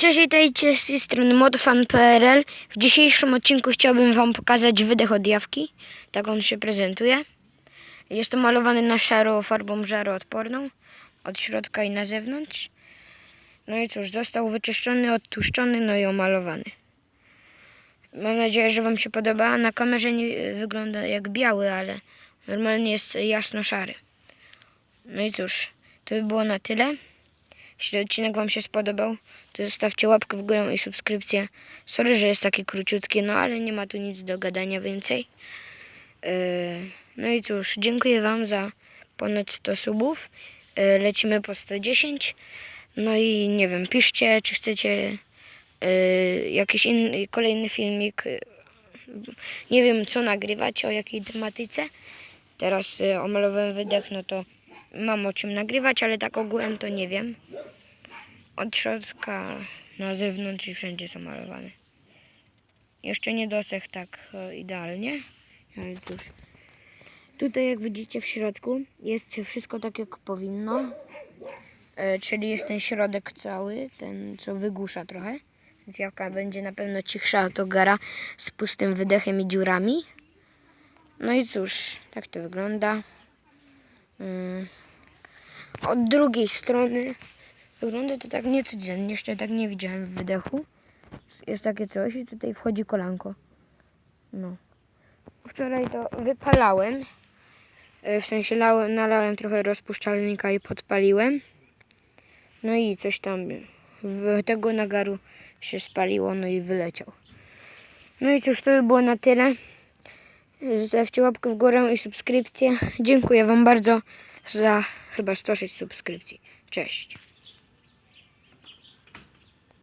Cześć, witajcie z strony modfan.pl. W dzisiejszym odcinku chciałbym Wam pokazać wydech od jawki. Tak on się prezentuje. Jest to malowany na szaro farbą żaroodporną. Od środka i na zewnątrz. No i cóż, został wyczyszczony, odtłuszczony, no i omalowany. Mam nadzieję, że Wam się podoba. Na kamerze nie wygląda jak biały, ale normalnie jest jasno-szary. No i cóż, to by było na tyle. Jeśli odcinek Wam się spodobał, to zostawcie łapkę w górę i subskrypcję. Sorry, że jest taki króciutki, no ale nie ma tu nic do gadania więcej. Yy, no i cóż, dziękuję Wam za ponad 100 subów. Yy, lecimy po 110. No i nie wiem, piszcie, czy chcecie yy, jakiś inny, kolejny filmik. Nie wiem, co nagrywać, o jakiej tematyce. Teraz yy, omalowałem wydech, no to mam o czym nagrywać, ale tak ogółem to nie wiem. Od środka na zewnątrz i wszędzie są malowane. Jeszcze nie dosech tak e, idealnie, ale cóż. Tutaj jak widzicie w środku jest wszystko tak jak powinno. E, czyli jest ten środek cały, ten co wygłusza trochę. Więc jawka będzie na pewno cichsza od ogara z pustym wydechem i dziurami. No i cóż, tak to wygląda. Mm. Od drugiej strony wygląda to tak niecodziennie, jeszcze tak nie widziałem w wydechu. Jest takie coś i tutaj wchodzi kolanko. No. Wczoraj to wypalałem. E, W sensie lałem, nalałem trochę rozpuszczalnika i podpaliłem. No i coś tam w tego nagaru się spaliło, no i wyleciał. No i cóż, to by było na tyle. Zostawcie łapkę w górę i subskrypcję. Dziękuję Wam bardzo za chyba 106 subskrypcji. Cześć.